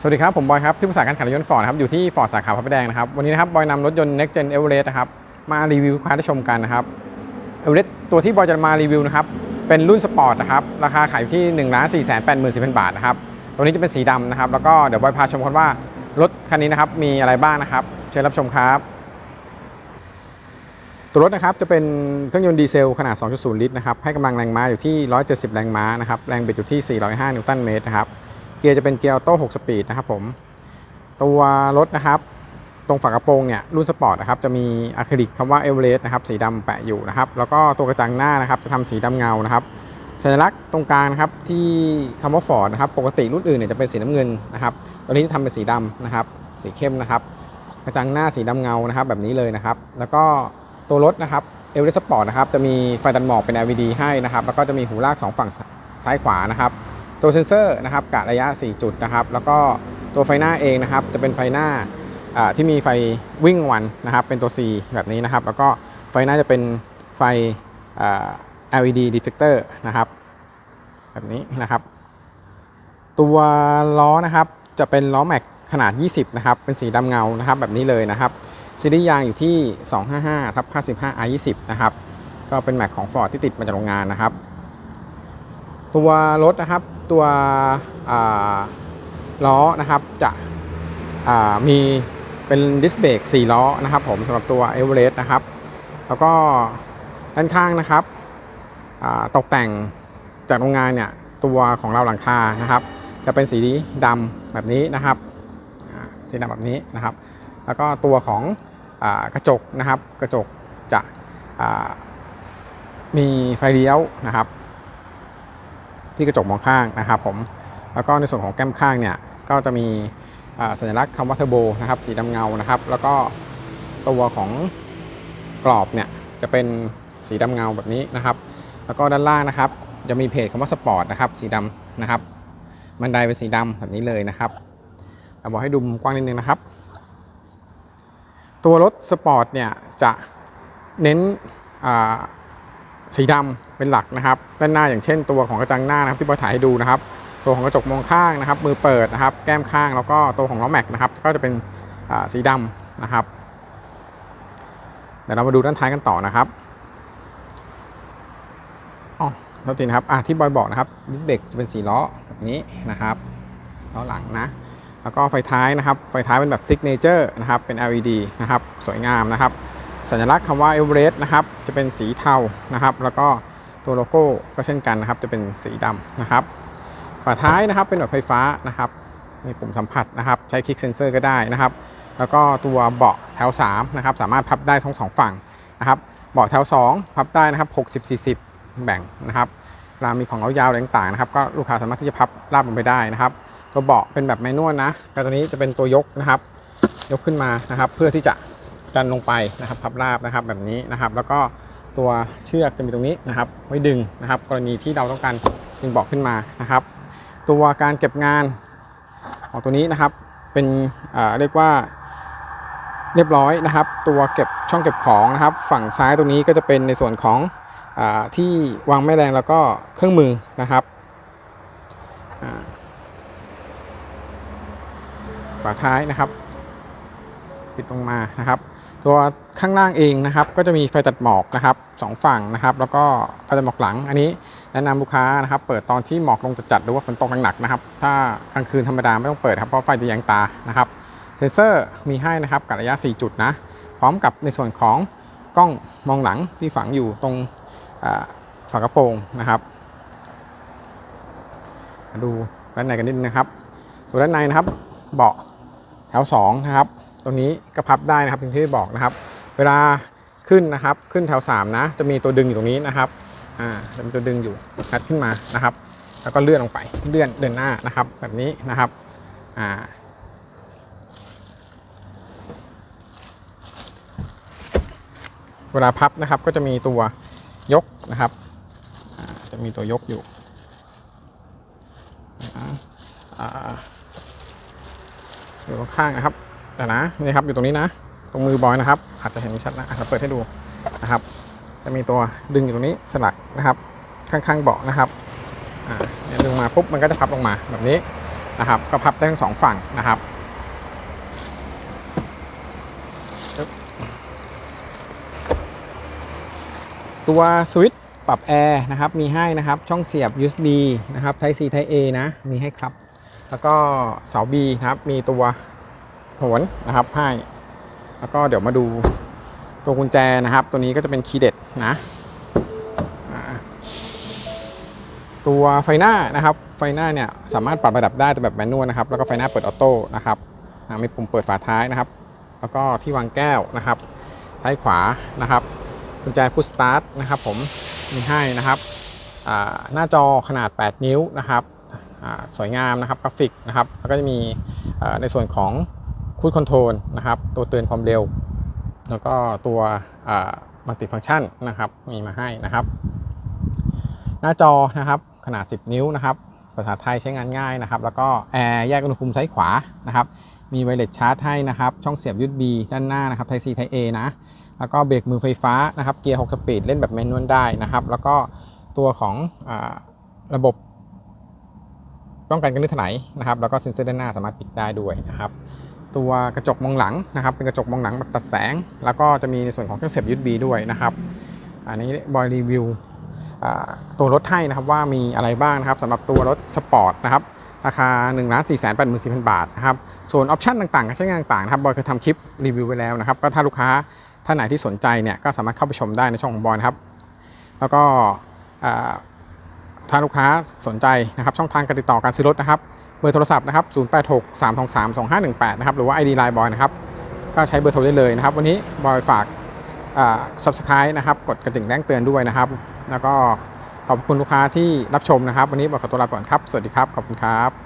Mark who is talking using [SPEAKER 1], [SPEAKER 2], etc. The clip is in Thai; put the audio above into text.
[SPEAKER 1] สวัสดีครับ ผมบอยครับ ที่ปรึกษาการขายรถยนต์ฟอร์ดครับ อยู่ที่ฟอร์ดสาขาพระประแดงนะครับ วันนี้นะครับ บอยนำรถยนต์ Next Gen Everest นะครับ มารีวิวให้ค้าได้ชมกันนะครับ Everest ตัวที่บอยจะมารีวิวนะครับ เป็นรุ่นสปอร์ตนะครับ ราคาขายอยู่ที่1นึ่งล้านสี่แสนแปดหมื่นสิบพันบาทนะครับ ตัวนี้จะเป็นสีดำนะครับ แล้วก็เดี๋ยวบอยพาชมกันว่ารถคันนี้นะครับมีอะไรบ้างนะครับ เชิญรับชมครับ ตัวรถนะครับจะเป็นเครื่องยนต์ดีเซลขนาด 2.0 ลิตรนะครับ ให้กำลังแรงม้าอยู่ที่ 170 แรงม้านะครับ แรงบิดอยู่ที่ 405 นิวตันเมตรนะครับ กียร์จะเป็นเกียร์ออโต้6สปีดนะครับผม ตัวรถนะครับ ตรงฝากระโปรงเนี่ยรุ่นสปอร์ตนะครับจะมีอะคริลิกคำว่าเอเวอเรสต์นะครับสีดำแปะอยู่นะครับ แล้วก็ตัวกระจังหน้านะครับจะทำสีดำเงานะครับสัญลักษณ์ตรงกลางนะครับที่คำว่าฟอร์ดนะครับปกติรุ่นอื่นเนี่ยจะเป็นสีน้ำเงินนะครับตัวนี้จะทำเป็นสีดำนะครับ สีเข้มนะครับ กระจังหน้าสีดำเงานะครับ แบบนี้เลยนะครับ แล้วก็ตัวรถนะครับเอเวอเรสต์สปอร์ตนะครับจะมีไฟตัดหมอกเป็น LED ให้นะครับ แล้วก็จะมีหูลากสองฝั่งซ้ายขวานะครับ ตัวเซ็นเซอร์นะครับกะระยะ 4 จุดนะครับแล้วก็ตัวไฟหน้าเองนะครับจะเป็นไฟหน้าที่มีไฟวิ่งวันนะครับเป็นตัว C แบบนี้นะครับ แล้วก็ไฟหน้าจะเป็นไฟ LED detector นะครับ แบบนี้นะครับ ตัวล้อนะครับจะเป็นล้อแม็กขนาด 20 นะครับ เป็นสีดำเงานะครับ แบบนี้เลยนะครับซีรีส์ยางอยู่ที่ 255ทับ55 R20 นะครับ ก็เป็นแม็กของ Ford ที่ติดมาจากโรงงานนะครับ ตัวรถนะครับตัวล้อนะครับจะมีเป็นดิสเบรก4ล้อนะครับผมสำหรับตัว e v e r e s t นะครับ แล้วก็ด้านข้างนะครับตกแต่งจากโรงงานเนี่ยตัวของเราหลังคานะครับ จะเป็นสีดำแบบนี้นะครับสีดำแบบนี้นะครับ แล้วก็ตัวของอกระจกนะครับ กระจกจะมีไฟเลี้ยวนะครับ ที่กระจกมองข้างนะครับผมแล้วก็ในส่วนของแก้มข้างเนี่ยก็จะมีสัญลักษณ์คำว่าเทอร์โบนะครับสีดำเงานะครับ แล้วก็ตัวของกรอบเนี่ยจะเป็นสีดำเงาแบบนี้นะครับ แล้วก็ด้านล่างนะครับ จะมีเพจคำว่าสปอร์ตนะครับสีดำนะครับบันไดเป็นสีดำแบบนี้เลยนะครับเอาบอกให้ดูมกว้างนิดนึงนะครับ ตัวรถสปอร์ตเนี่ยจะเน้นอ่า สีดำเป็นหลักนะครับ ด้านหน้าอย่างเช่นตัวของกระจังหน้านะครับที่บอยถ่ายให้ดูนะครับ ตัวของกระจกมองข้างนะครับ มือเปิดนะครับ แก้มข้างแล้วก็ตัวของล้อแม็กนะครับ ก็จะเป็นสีดำนะครับเดี๋ยวเรามาดูด้านท้ายกันต่อนะครับอ๋อโทษทีนะครับอะที่บอยบอกนะครับดิสเบรกจะเป็นสีล้อแบบนี้นะครับล้อหลังนะแล้วก็ไฟท้ายนะครับ ไฟท้ายเป็นแบบซิกเนเจอร์นะครับ เป็น LED นะครับ สวยงามนะครับ สัญลักษณ์คำว่า e v e r e s t นะครับจะเป็นสีเทานะครับ แล้วก็ตัวโลโก้ก็เช่นกันนะครับ จะเป็นสีดำนะครับ ฝาท้ายนะครับเป็นแบบไฟฟ้านะครับมีปุ่มสัมผัสนะครับ ใช้คลิกเซนเซอร์ก็ได้นะครับ แล้วก็ตัวเบาะแถว3นะครับสามารถพับได้ทั้งสองฝั่งนะครับเบาะแถว 2 พับได้นะครับ 60 40 แบ่งนะครับเวลามีของเรายาวอะไรต่างๆนะครับก็ลูกค้าสามารถที่จะพับราบลงไปได้นะครับ ตัวเบาะเป็นแบบแมนนวลนะแต่ตัวนี้จะเป็นตัวยกนะครับ ยกขึ้นมานะครับ เพื่อที่จะ ดันลงไปนะครับพับราบนะครับแบบนี้นะครับ แล้วก็ตัวเชือกจะมีตรงนี้นะครับ ไว้ดึงนะครับ กรณีที่เราต้องการดึงเบาะขึ้นมานะครับ ตัวการเก็บงานของตัวนี้นะครับเป็นเรียกว่าเรียบร้อยนะครับ ตัวเก็บช่องเก็บของนะครับ ฝั่งซ้ายตรงนี้ก็จะเป็นในส่วนของอที่วางแม่แรงแล้วก็เครื่องมือนะครับอ่าฝาท้ายนะครับ ปิดลงมานะครับ ตัวข้างล่างเองนะครับ ก็จะมีไฟตัดหมอกนะครับสองฝั่งนะครับ แล้วก็ไฟตัดหมอกหลัง อันนี้แนะนำลูกค้านะครับ เปิดตอนที่หมอกลงจัดๆหรือว่าฝนตกหนักๆนะครับ ถ้ากลางคืนธรรมดาไม่ต้องเปิดครับเพราะไฟจะแยงตานะครับ เซนเซอร์มีให้นะครับกับระยะ 4 จุดนะ พร้อมกับในส่วนของกล้องมองหลังที่ฝังอยู่ตรงฝากระโปรงนะครับมาดูด้านในกันนิดนึงนะครับ ตัวด้านในนะครับ เบาะแถว2นะครับ ตรงนี้ก็พับได้นะครับอย่างที่บอกนะครับ เวลาขึ้นนะครับขึ้นแถว3นะจะมีตัวดึงอยู่ตรงนี้นะครับอ่าจะมีตัวดึงอยู่งัดขึ้นมานะครับ แล้วก็เลื่อนลงไปเลื่อนเดินหน้านะครับ แบบนี้นะครับอ่าเวลาพับนะครับก็จะมีตัวยกนะครับจะมีตัวยกอยู่อ่าอ่าอยู่ข้างนะครับ แต่นะนี่ครับอยู่ตรงนี้นะ ตรงมือบอยนะครับ อาจจะเห็นไม่ชัดนะอาจจะเปิดให้ดูนะครับ จะมีตัวดึงอยู่ตรงนี้สลักนะครับ ข้างๆเบาะนะครับอ่าดึงมาปุ๊บมันก็จะพับลงมาแบบนี้นะครับ ก็พับได้ทั้งสองฝั่งนะครับตัวสวิตช์ปรับแอร์นะครับมีให้นะครับช่องเสียบ USB นะครับ Type C Type A นะมีให้ครับ แล้วก็เสา B นะครับมีตัว โหนนะครับให้แล้วก็เดี๋ยวมาดูตัวกุญแจนะครับ ตัวนี้ก็จะเป็นคีย์เด็ดนะตัวไฟหน้านะครับไฟหน้าเนี่ยสามารถปรับระดับได้แต่แบบแมนนวลนะครับแล้วก็ไฟหน้าเปิดออโต้นะครับมีปุ่มเปิดฝาท้ายนะครับ แล้วก็ที่วางแก้วนะครับ ซ้ายขวานะครับกุญแจพุชสตาร์ทนะครับผมมีให้นะครับหน้าจอขนาด 8 นิ้วนะครับสวยงามนะครับกราฟิกนะครับแล้วก็จะมีในส่วนของ คูดคอนโทรลนะครับ ตัวเตือนความเร็ว แล้วก็ตัวมัลติฟังชันนะครับ มีมาให้นะครับ หน้าจอนะครับขนาด 10 นิ้วนะครับภาษาไทยใช้งานง่ายนะครับ แล้วก็แอร์แยกอุณหภูมิซ้ายขวานะครับ มีไวเลสชาร์จให้นะครับ ช่องเสียบ USB ด้านหน้านะครับ Type C Type A นะ แล้วก็เบรกมือไฟฟ้านะครับ เกียร์ 6 สปีด เล่นแบบแมนนวลได้นะครับ แล้วก็ตัวของอระบบป้องกันการลื่นถลายนะครับ แล้วก็เซ็นเซอร์ด้านหน้าสามารถปิดได้ด้วยนะครับ ตัวกระจกมองหลังนะครับ เป็นกระจกมองหลังแบบตัดแสง แล้วก็จะมีในส่วนของเครื่องเสียบ USB ด้วยนะครับ อันนี้บอยรีวิวตัวรถให้นะครับว่ามีอะไรบ้างนะครับสำหรับตัวรถสปอร์ตนะครับราคา1นึ่งล้านสี่แสนแปดหมื่นสี่พันบาทนะครับส่วนออปชันต่างๆการใช้งานต่างๆนะครับบอยเคยทำคลิปรีวิวไว้แล้วนะครับก็ถ้าลูกค้าท่านไหนที่สนใจเนี่ยก็สามารถเข้าไปชมได้ในช่องของบอยนะครับ แล้วก็ถ้าลูกค้าสนใจนะครับช่องทางการติดต่อการซื้อรถนะครับ เบอร์โทรศัพท์นะครับ086 323 2518 นะครับ หรือว่า ID Line บอยนะครับ ก็ใช้เบอร์โทรได้เลยนะครับ วันนี้บอยฝาก subscribe นะครับ กดกระดิ่งแจ้งเตือนด้วยนะครับ แล้วก็ขอบคุณลูกค้าที่รับชมนะครับ วันนี้บอยขอตัวลาไปก่อนครับ สวัสดีครับ ขอบคุณครับ